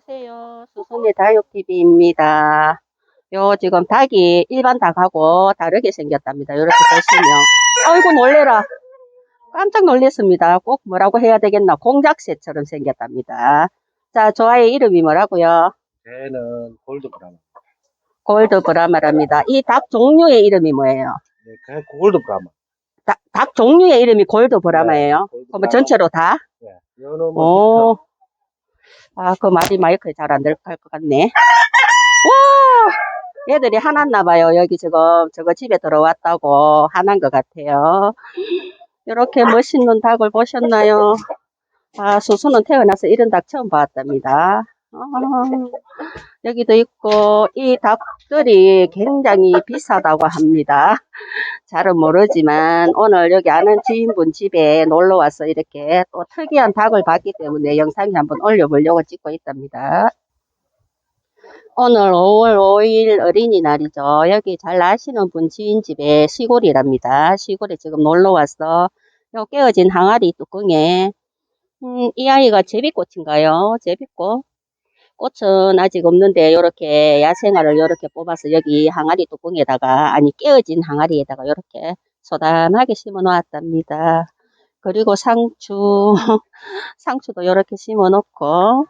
안녕하세요. 수순의 다육TV입니다. 요 지금 닭이 일반 닭하고 다르게 생겼답니다. 이렇게 보시면 아이고 놀래라. 깜짝 놀랐습니다. 꼭 뭐라고 해야 되겠나 공작새처럼 생겼답니다. 자, 저 아이 이름이 뭐라고요? 걔는 골드 브라마. 골드 브라마랍니다. 이 닭 종류의 이름이 뭐예요? 네, 걔 골드 브라마. 닭, 닭 종류의 이름이 골드 브라마예요. 골드 그러면 브라마. 전체로 다? 네. 요놈은 오. 아, 그 말이 마이크에 잘 안 들어갈 것 같네. 와! 얘들이 화났나 봐요. 여기 지금 저거 집에 들어왔다고 화난 것 같아요. 이렇게 멋있는 닭을 보셨나요? 아, 수수는 태어나서 이런 닭 처음 봤답니다. 아, 여기도 있고, 이 닭들이 굉장히 비싸다고 합니다. 잘은 모르지만 오늘 여기 아는 지인분 집에 놀러 와서 이렇게 또 특이한 닭을 봤기 때문에 영상에 한번 올려보려고 찍고 있답니다. 오늘 5월 5일 어린이날이죠. 여기 잘 아시는 분 지인 집에 시골이랍니다. 시골에 지금 놀러 와서 요 깨어진 항아리 뚜껑에 음, 이 아이가 제비꽃인가요? 제비꽃? 꽃은 아직 없는데 요렇게 야생화를 요렇게 뽑아서 여기 항아리 뚜껑에다가 아니 깨어진 항아리에다가 요렇게 소담하게 심어 놓았답니다. 그리고 상추 상추도 요렇게 심어 놓고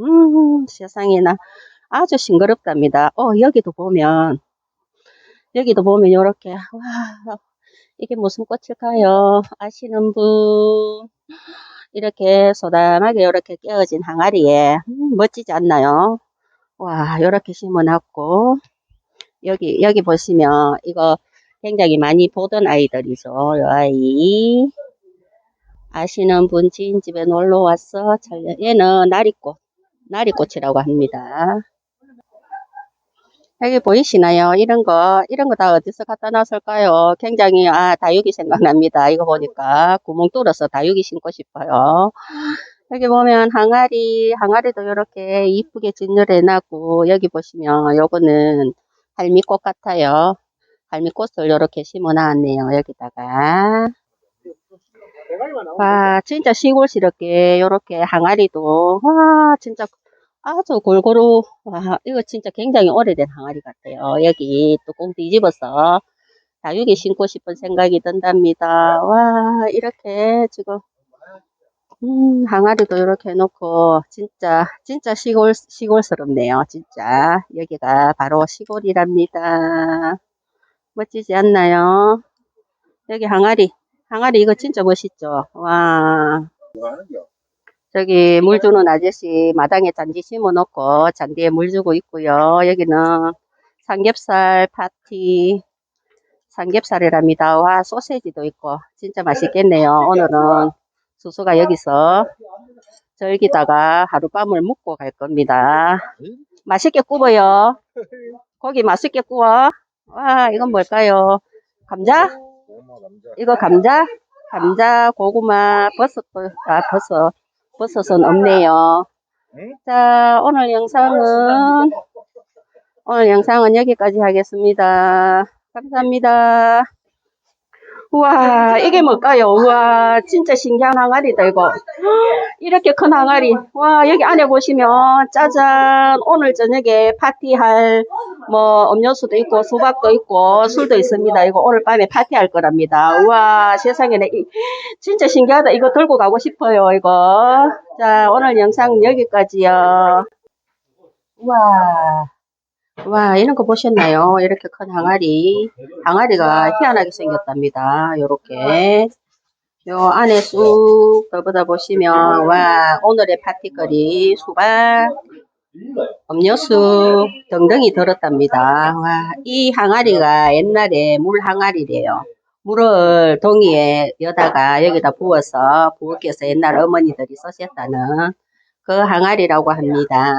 음 세상에나 아주 싱그럽답니다. 어 여기도 보면 여기도 보면 요렇게 와 이게 무슨 꽃일까요? 아시는 분 이렇게 소담하게 이렇게 깨어진 항아리에 음, 멋지지 않나요? 와 이렇게 심어놨고 여기 여기 보시면 이거 굉장히 많이 보던 아이들이죠. 이 아이 아시는 분 지인 집에 놀러 왔어. 잘- 얘는 나리꽃 나리꽃이라고 합니다. 여기 보이시나요? 이런 거, 이런 거 다 어디서 갖다 놨을까요? 굉장히, 아, 다육이 생각납니다. 이거 보니까 구멍 뚫어서 다육이 심고 싶어요. 여기 보면 항아리, 항아리도 이렇게 이쁘게 진열해 놨고, 여기 보시면 요거는 할미꽃 같아요. 할미꽃을 이렇게 심어 놨네요. 여기다가. 와, 진짜 시골스럽게 이렇게 항아리도, 와, 진짜 아주 골고루, 와, 이거 진짜 굉장히 오래된 항아리 같아요. 여기 뚜껑 뒤집어서 다육이 심고 싶은 생각이 든답니다. 와, 이렇게 지금, 음, 항아리도 이렇게 해놓고, 진짜, 진짜 시골, 시골스럽네요. 진짜. 여기가 바로 시골이랍니다. 멋지지 않나요? 여기 항아리. 항아리 이거 진짜 멋있죠? 와. 저기 물 주는 아저씨 마당에 잔디 심어 놓고 잔디에 물 주고 있고요. 여기는 삼겹살 파티 삼겹살이랍니다. 와 소세지도 있고 진짜 맛있겠네요. 오늘은 수수가 여기서 저기다가 하룻밤을 묵고 갈 겁니다. 맛있게 구워요. 고기 맛있게 구워. 와 이건 뭘까요? 감자? 이거 감자? 감자, 고구마, 버섯도, 아, 버섯. 버섯은 없네요. 응? 자, 오늘 영상은, 오늘 영상은 여기까지 하겠습니다. 감사합니다. 우와, 이게 뭘까요? 우와, 진짜 신기한 항아리다, 이거. 이렇게 큰 항아리. 와, 여기 안에 보시면, 짜잔, 오늘 저녁에 파티할, 뭐, 음료수도 있고, 수박도 있고, 술도 있습니다. 이거 오늘 밤에 파티할 거랍니다. 우와, 세상에나, 이- 진짜 신기하다. 이거 들고 가고 싶어요, 이거. 자, 오늘 영상 여기까지요. 우와. 와, 이런 거 보셨나요? 이렇게 큰 항아리. 항아리가 희한하게 생겼답니다. 요렇게. 요 안에 쑥 더보다 보시면, 와, 오늘의 파티거리, 수박, 음료수 등등이 들었답니다. 와, 이 항아리가 옛날에 물 항아리래요. 물을 동이에 여다가 여기다 부어서 부엌에서 옛날 어머니들이 쓰셨다는 그 항아리라고 합니다.